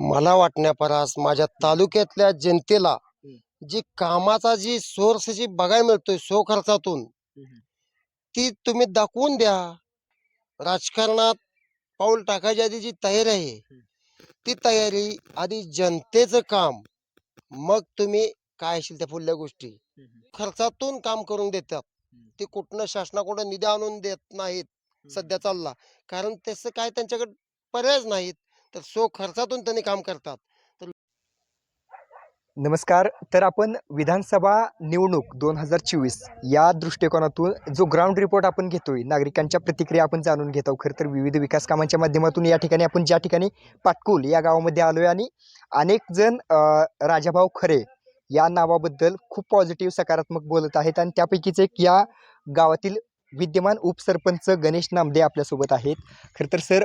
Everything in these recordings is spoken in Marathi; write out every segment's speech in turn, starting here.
मला वाटण्यापरास माझ्या तालुक्यातल्या जनतेला जी कामाचा जी सोर्स जी बघायला मिळतोय सो खर्चातून ती तुम्ही दाखवून द्या. राजकारणात पाऊल टाकायची आधी जी तयारी आहे ती तयारी आधी जनतेचं काम मग तुम्ही काय असेल त्या पुढल्या गोष्टी. खर्चातून काम करून देतात. ते कुठनं शासनाकडून निधी आणून देत नाहीत सध्या चालला. कारण तसं काय त्यांच्याकडे पर्यायच नाहीत. तर सो खर्चातून त्यांनी काम करतात. नमस्कार तर आपण विधानसभा निवडणूक दोन हजार चोवीस या दृष्टिकोनातून जो ग्राउंड रिपोर्ट आपण घेतोय नागरिकांच्या प्रतिक्रिया आपण जाणून घेतो खरं तर विविध विकास कामांच्या माध्यमातून या ठिकाणी आपण ज्या ठिकाणी पाटकुल या गावामध्ये आलोय आणि अनेक जण राजाभाऊ खरे या नावाबद्दल खूप पॉझिटिव्ह सकारात्मक बोलत आहेत आणि त्यापैकीच एक या गावातील विद्यमान उपसरपंच गणेश नामदे आपल्यासोबत आहेत. खरं तर सर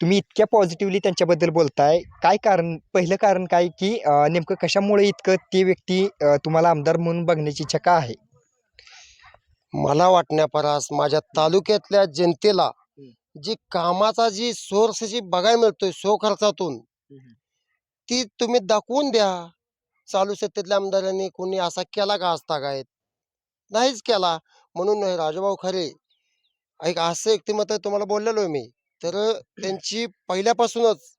तुम्ही इतक्या पॉझिटिव्हली त्यांच्याबद्दल बोलताय. काय कारण पहिलं कारण काय की अं, नेमकं कशामुळे इतकं ती व्यक्ती अं, तुम्हाला आमदार म्हणून बघण्याची इच्छा का आहे? मला वाटण्यापरास माझ्या तालुक्यातल्या जनतेला जी कामाचा जी सोर्स जी बघायला मिळतोय सो खर्चातून ती तुम्ही दाखवून द्या. चालू सत्तेतल्या आमदारांनी कोणी असा केला का असता काय नाहीच केला. म्हणून राजाभाऊ खरे एक असं व्यक्तिमत्व तुम्हाला बोललेलो आहे मी. तर त्यांची पहिल्यापासूनच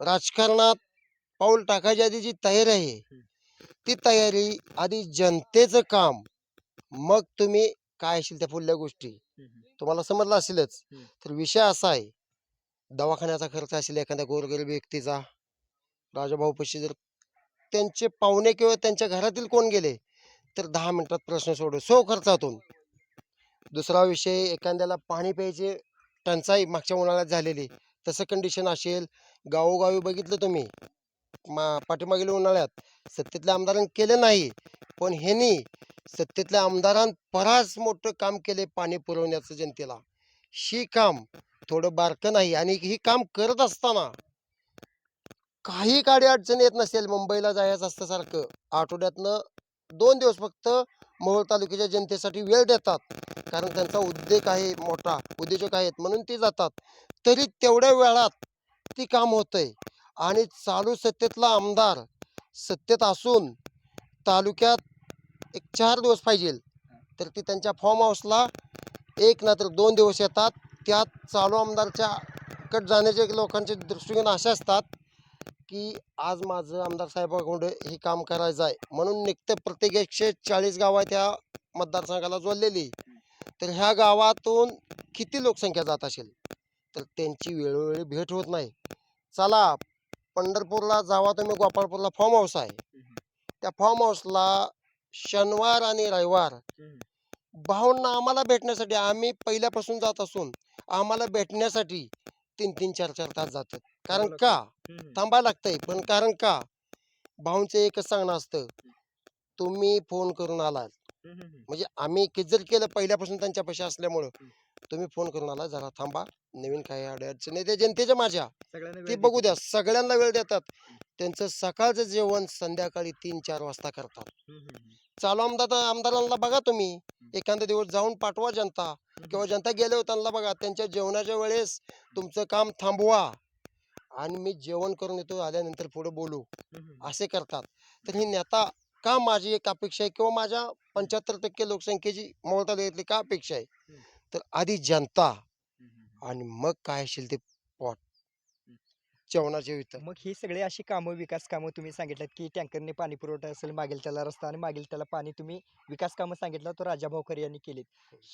राजकारणात पाऊल टाकायची आधी जी तयारी आहे ती तयारी आधी जनतेचं काम. मग तुम्ही काय असेल त्या पुढल्या गोष्टी? तुम्हाला समजलं असेलच. तर विषय असा आहे दवाखान्याचा खर्च असेल एखाद्या गोरगरीब व्यक्तीचा राजाभाऊ पशी जर त्यांचे पाहुणे किंवा त्यांच्या घरातील कोण गेले तर दहा मिनिटात प्रश्न सोडू सो खर्चातून. दुसरा विषय एखाद्याला पाणी प्यायचे टंचाई मागच्या उन्हाळ्यात झालेली. तसं कंडिशन असेल गावोगावी बघितलं तुम्ही. मा पाठीमागील उन्हाळ्यात. सत्तेतल्या आमदारांनी केलं नाही. पण ह्यांनी सत्तेतल्या आमदारां बराच मोठं काम केले पाणी पुरवण्याचं जनतेला. ही काम थोडं बारकं नाही आणि ही काम करत असताना काही गाडी अडचण येत नसेल मुंबईला जायचं असतं सारखं आठवड्यातनं दोन दिवस फक्त मोहोळ तालुक्याच्या जनतेसाठी वेळ देतात. कारण त्यांचा उद्योग आहे मोठा उद्योजक आहेत म्हणून ते जातात. तरी तेवढ्या वेळात ती काम होतंय. आणि चालू सत्तेतला आमदार सत्तेत असून तालुक्यात एक चार दिवस पाहिजे. तर ती त्यांच्या फॉर्म हाऊसला एक ना तर दोन दिवस येतात. त्यात चालू आमदारच्या कट जाण्याचे लोकांचे दृष्टिकोन असे असतात की आज माझं आमदार साहेबाकडे हे काम करायचं आहे. म्हणून निघतं प्रत्येक एकशे चाळीस गाव आहे त्या मतदारसंघाला जोडलेली. तर ह्या गावातून किती लोकसंख्या जात असेल? तर त्यांची वेळोवेळी भेट होत नाही. चला पंढरपूरला जावा तुम्ही गोपाळपूरला फॉर्म हाऊस आहे. त्या फॉर्म हाऊसला शनिवार आणि रविवार भाऊंना आम्हाला भेटण्यासाठी आम्ही पहिल्यापासून जात असून आम्हाला भेटण्यासाठी तीन तीन चार चार तास जातात. कारण का? थांबायला लागतंय. पण कारण का? भाऊंचं एकच सांगणं असतं. तुम्ही फोन करून आलात. म्हणजे आम्ही किती जर केलं पहिल्यापासून त्यांच्या पैसे असल्यामुळं तुम्ही फोन करून आला जरा थांबा नवीन काही अडचणी आहे त्या जनतेच्या माझ्या. ते बघू द्या सगळ्यांना वेळ देतात. त्यांचं सकाळचं जेवण संध्याकाळी तीन चार वाजता करतात. चालू आमदार आमदारांना बघा तुम्ही. एखादा दिवस जाऊन पाठवा जनता किंवा जनता गेले होते त्यांना बघा त्यांच्या जेवणाच्या वेळेस तुमचं काम थांबवा आणि मी जेवण करून येतो आल्यानंतर पुढे बोलू. असे करतात. तर ही नेता का माझी एक अपेक्षा आहे किंवा माझ्या पंच्याहत्तर टक्के लोकसंख्येची मोहोळ तालुक्यातली का अपेक्षा आहे? तर आधी जनता आणि मग काय असेल ते पॉट जेवणाचे वितर मग ही सगळी अशी कामं विकास कामं तुम्ही सांगितलं की टँकरने पाणी पुरवठा असेल मागील त्याला रस्ता आणि मागील त्याला पाणी तुम्ही विकास कामं सांगितलं तो राजाभाऊ खरे यांनी केलीत.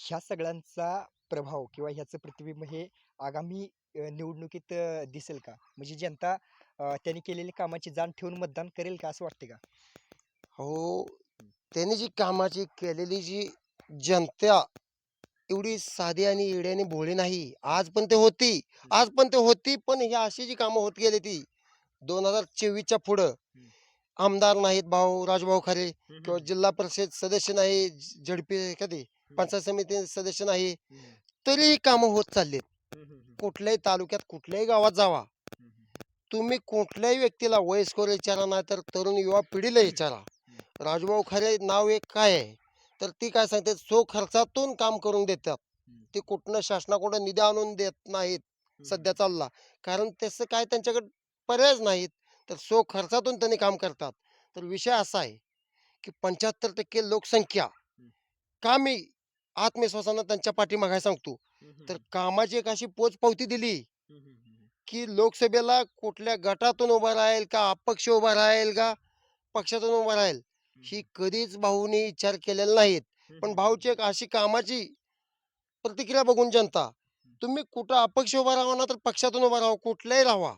ह्या सगळ्यांचा प्रभाव किंवा ह्याचं प्रतिबिंब हे आगामी निवडणुकीत दिसेल का? म्हणजे जनता त्यांनी केलेली कामाची जाण ठेवून मतदान करेल का असं वाटते का? हो त्यांनी जी कामाची केलेली जी जनता एवढी साधी आणि येड्याने भोळी नाही. आज पण ते होती आज पण ते होती पण ही अशी जी कामं होत गेली ती दोन हजार चोवीसच्या पुढं आमदार नाहीत भाऊ राजभाऊ खरे किंवा जिल्हा परिषद सदस्य नाही झडपी कधी पंचायत समिती सदस्य नाही तरी ही. कामं होत चाललीत कुठल्याही तालुक्यात कुठल्याही गावात जावा. तुम्ही कुठल्याही व्यक्तीला वयस्कर विचारा नाही तर तरुण युवा पिढीला विचारा. राजभाऊ खरे नाव एक काय आहे? तर ती काय सांगते सो खर्चातून काम करून देतात. ते कुठनं शासनाकडून निधी आणून देत नाहीत सध्या चालला. कारण तसं काय त्यांच्याकडे पर्यायच नाहीत. तर सो खर्चातून त्यांनी काम करतात. तर विषय असा आहे की पंच्याहत्तर टक्के लोकसंख्या का मी आत्मविश्वासानं त्यांच्या पाठीमागाय सांगतो? तर कामाची एक अशी पोचपावती दिली. की लोकसभेला कुठल्या गटातून उभा राहील का अपक्ष उभा राहील का पक्षातून उभा राहील. ही कधीच भाऊनी विचार केलेला नाहीत. पण भाऊची एक अशी कामाची प्रतिक्रिया बघून जनता तुम्ही कुठं अपक्ष उभा राहा ना तर पक्षातून उभा राहा कुठल्याही राहा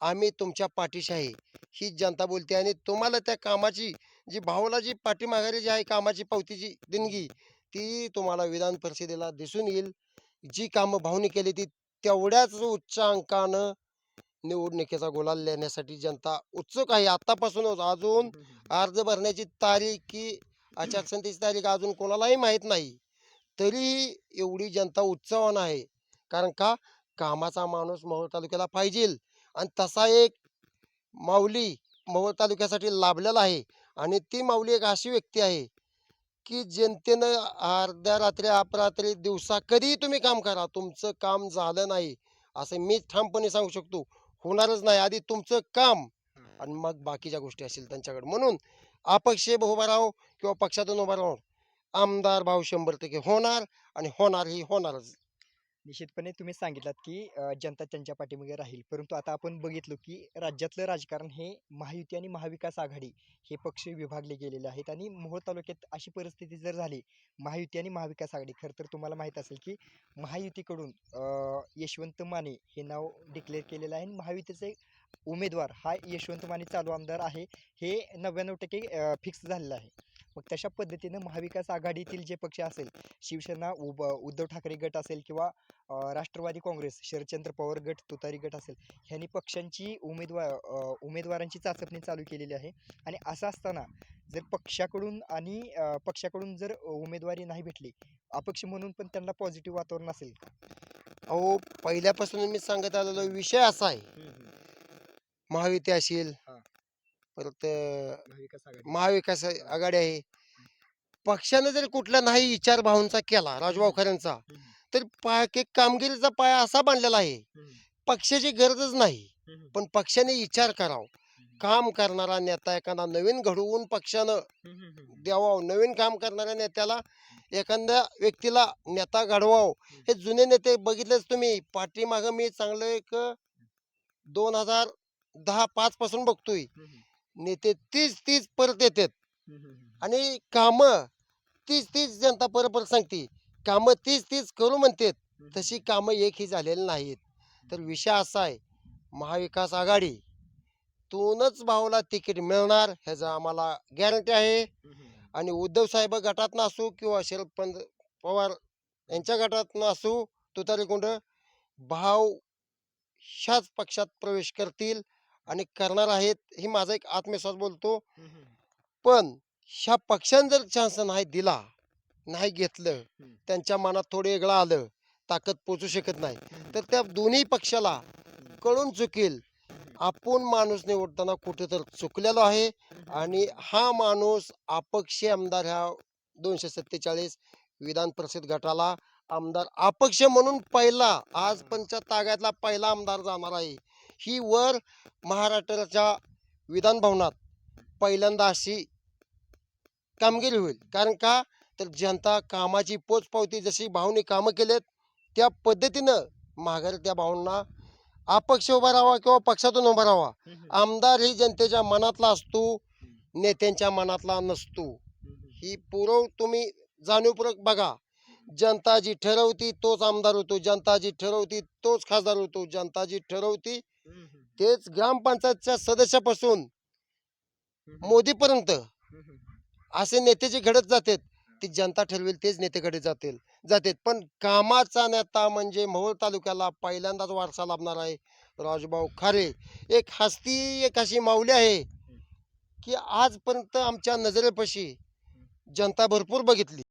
आम्ही तुमच्या पाठीशी आहे. ही जनता बोलते आणि तुम्हाला त्या कामाची जी भाऊला जी पाठीमाघारी जी आहे कामाची पावतीची देणगी ती तुम्हाला विधान परिषदेला दिसून येईल. जी कामं भाऊनी केली ती तेवढ्याच उच्च अंकानं निवडणुकीचा गुलाल लेण्यासाठी जनता उत्सुक आहे. आतापासूनच अजून अर्ज भरण्याची तारीख की आचारसंहितेची तारीख अजून कोणालाही माहीत नाही. तरीही एवढी जनता उत्सवान आहे. कारण का? कामाचा माणूस मोहोळ तालुक्याला पाहिजे आणि तसा एक माऊली मोहोळ तालुक्यासाठी लाभलेला आहे. आणि ती माऊली एक अशी व्यक्ती आहे की जनतेनं अर्ध्या रात्री अपरात्री दिवसा कधीही तुम्ही काम करा. तुमचं काम झालं नाही. असं मी ठामपणे सांगू शकतो. होणारच नाही. आधी तुमचं काम आणि मग बाकीच्या गोष्टी असतील त्यांच्याकडे. म्हणून अपक्ष उभा राहो किंवा पक्षातून उभा राहो आमदार भाऊ शंभर टक्के होणार आणि होणार ही होणारच. निश्चितपणे तुम्ही सांगितलात की अ, जनता त्यांच्या पाठीमागे राहील. परंतु आता आपण बघितलो की राज्यातलं राजकारण हे महायुती आणि महाविकास आघाडी हे पक्ष विभागले गेलेले आहेत आणि मोहोळ तालुक्यात अशी परिस्थिती जर झाली महायुती आणि महाविकास आघाडी खरं तर तुम्हाला माहीत असेल की महायुतीकडून अ, यशवंत माने हे नाव डिक्लेअर केलेलं आहे आणि महायुतीचे उमेदवार हा यशवंत माने चालू आमदार आहे. हे नव्याण्णव टक्के फिक्स झालेलं आहे. मग तशा पद्धतीनं महाविकास आघाडीतील जे पक्ष असेल शिवसेना उब उद्धव ठाकरे गट असेल किंवा राष्ट्रवादी काँग्रेस शरदचंद्र पवार गट तुतारी गट असेल ह्यांनी पक्षांची उमेदवार उमेदवारांची चाचपणी चालू केलेली आहे. आणि असं असताना जर पक्षाकडून आणि पक्षाकडून जर उमेदवारी नाही भेटली अपक्ष म्हणून पण त्यांना पॉझिटिव्ह वातावरण असेल अहो पहिल्यापासून मी सांगत आलेलो विषय असा आहे. महायुती असेल. परत महाविकास आघाडी. आहे. पक्षाने जर कुठला नाही विचार भाऊंचा केला राजभाऊ खऱ्यांचा. तर पाय एक कामगिरीचा पाया असा बांधलेला आहे. पक्षाची गरजच नाही. पण पक्षाने विचार करावा. काम करणारा नेता एखादा नवीन घडवून पक्षानं द्यावा नवीन काम करणाऱ्या नेत्याला एखाद्या व्यक्तीला नेता घडवाव. हे. जुने नेते बघितलेच तुम्ही. पाठीमागं मी चांगलं एक दोन हजार दहा पाच पासून बघतोय. नेते तीच तीच परत येतात. आणि काम तीच तीच जनता परत परत सांगते. कामं तीच तीच करू म्हणतात. तशी कामं एकही झालेली नाहीत. तर विषय असा आहे महाविकास आघाडी तूनच भाऊला तिकीट मिळणार ह्याचं आम्हाला गॅरंटी आहे. आणि उद्धव साहेब गटातनं असो किंवा शरद पंत पवार यांच्या गटातनं असो तुतारी कोंड भाव ह्याच पक्षात प्रवेश करतील. आणि करणार आहेत ही माझा एक आत्मविश्वास बोलतो. पण ह्या पक्षानं जर चान्स नाही दिला नाही घेतलं. त्यांच्या मनात थोडं वेगळं आलं ताकद पोचू शकत नाही. तर त्या दोन्ही पक्षाला कळून चुकेल आपण माणूस निवडताना कुठे तर चुकलेलो आहे आणि हा माणूस अपक्ष आमदार ह्या दोनशे सत्तेचाळीस विधान परिषद गटाला आमदार अपक्ष म्हणून पहिला आजपर्यंतच्या ताग्यातला पहिला आमदार जाणार आहे. ही वर महाराष्ट्राच्या विधान भवनात पहिल्यांदा अशी कामगिरी होईल. कारण का? तर जनता कामाची पोचपावती जशी भावनी कामं केलेत त्या पद्धतीनं माघारी त्या भावना अपक्ष उभा राहावा किंवा पक्षातून उभा राहावा. आमदार ही जनतेच्या मनातला असतो नेत्यांच्या मनातला नसतो. ही पुरव तुम्ही जाणीवपूर्वक बघा. जनता जी ठरवती तोच आमदार होतो जनता जी ठरवती तोच खासदार होतो जनता जी ठरवती तेच ग्रामपंचायतच्या सदस्यापासून मोदीपर्यंत असे नेते जे घडत जातात ती जनता ठरवेल तेच नेते घडत जातील जातात. पण कामाचा नेता म्हणजे मोहोळ तालुक्याला पहिल्यांदाच वारसा लाभणार आहे राजभाऊ खारे. एक हस्ती एक अशी माऊली आहे की आजपर्यंत आमच्या नजरेपाशी जनता भरपूर बघितली.